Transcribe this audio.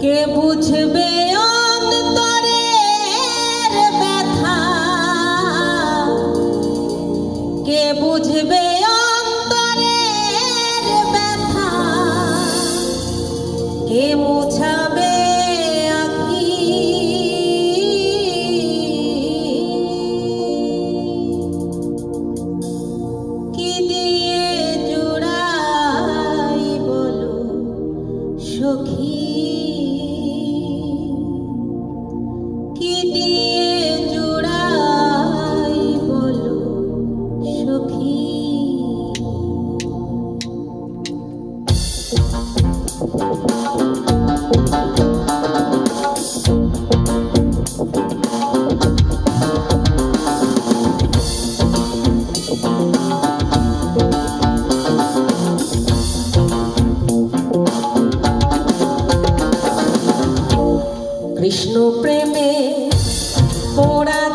কে বুঝবে কৃষ্ণ প্রেমে পোড়া